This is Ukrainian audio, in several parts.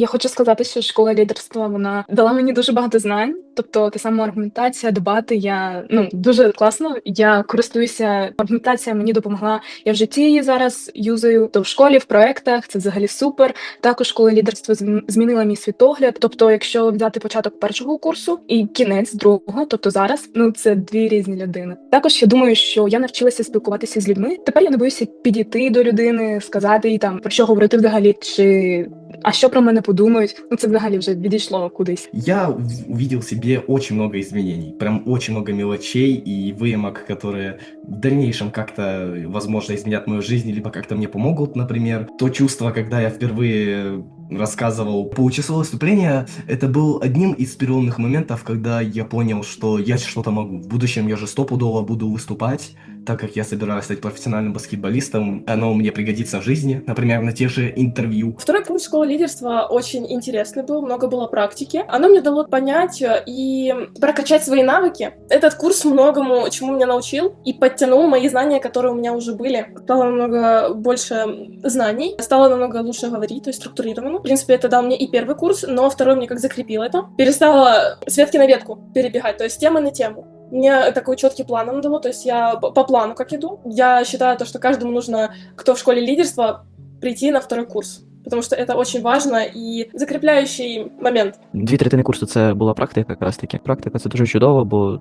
Я хочу сказати, що школа лідерства вона дала мені дуже багато знань. Тобто, та сама аргументація, дебати. Я ну дуже класно. Я користуюся аргументація. Мені допомогла. Я в житті її зараз юзаю. То в школі, в проектах це взагалі супер. Також школа лідерства зм- змінила мій світогляд. Тобто, якщо взяти початок першого курсу і кінець другого, тобто зараз, ну це дві різні людини. Також я думаю, що я навчилася спілкуватися з людьми. Тепер я не боюся підійти до людини, сказати їй там про що говорити взагалі, чи а що про мене подумають. Ну це взагалі вже відійшло кудись. Я в- увидел себе очень много изменений, прям очень много мелочей и выемок, которые в дальнейшем как-то, возможно, изменят мою жизнь, либо как-то мне помогут, например. То чувство, когда я впервые рассказывал получасовое выступление, это был одним из переломных моментов, когда я понял, что я что-то могу. В будущем я же стопудово буду выступать, так как я собираюсь стать профессиональным баскетболистом, оно мне пригодится в жизни, например, на тех же интервью. Второй курс школы лидерства очень интересный был, много было практики. Оно мне дало понять э, и прокачать свои навыки. Этот курс многому чему меня научил и подтянул мои знания, которые у меня уже были. Стало намного больше знаний, стало намного лучше говорить, то есть структурированно. В принципе, это дал мне и первый курс, но второй мне как закрепил это. Перестала с ветки на ветку перебегать, то есть темы на тему. Мне такой четкий план оно дало, то есть я по плану как иду. Я считаю то, что каждому нужно, кто в школе лидерства, прийти на второй курс. Потому что это очень важно и закрепляющий момент. Дві третини курсу це була практика, якраз таки. Практика це дуже чудово, бо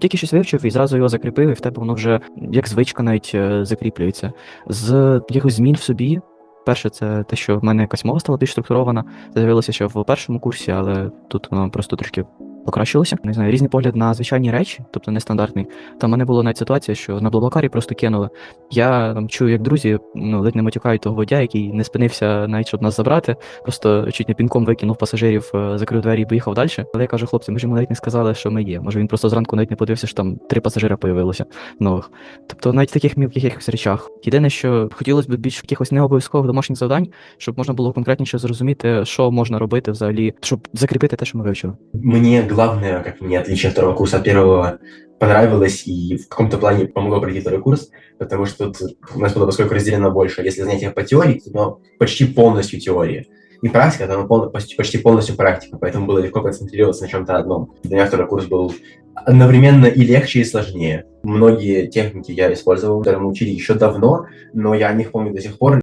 тільки щось вивчив і зразу його закріпив, і в тебе воно вже як звичка навіть е, закріплюється. З якихось змін в собі. Перше, це те, що в мене якась мова стала більш структурована. Це з'явилося ще в першому курсі, але тут воно просто трошки покращилося. Не знаю, різний погляд на звичайні речі, тобто нестандартний. Там мене була навіть ситуація, що на Блаблакарі просто кинули. Я там чую, як друзі ну, ледь не матюкають того водя, який не спинився навіть щоб нас забрати. Просто чуть не пінком викинув пасажирів, е, закрив двері і поїхав далі. Але я кажу, хлопці, ми ж йому навіть не сказали, що ми є. Може він просто зранку навіть не подивився, що там три пасажира появилося нових. Тобто навіть в таких мілких якихось речах. Єдине, що хотілося б більш якихось необов'язкових домашніх завдань, щоб можна було конкретніше зрозуміти, що можна робити взагалі, щоб закріпити те, що ми вивчили. Мне главное, как мне отличие от второго курса от первого понравилось и в каком-то плане помогло пройти второй курс, потому что тут у нас было поскольку разделено больше. Если занятия по теории, то почти полностью теория. И практика, там пол- почти, почти полностью практика, поэтому было легко концентрироваться на чем-то одном. Для меня второй курс был одновременно и легче, и сложнее. Многие техники я использовал, которые мы учили еще давно, но я о них помню до сих пор,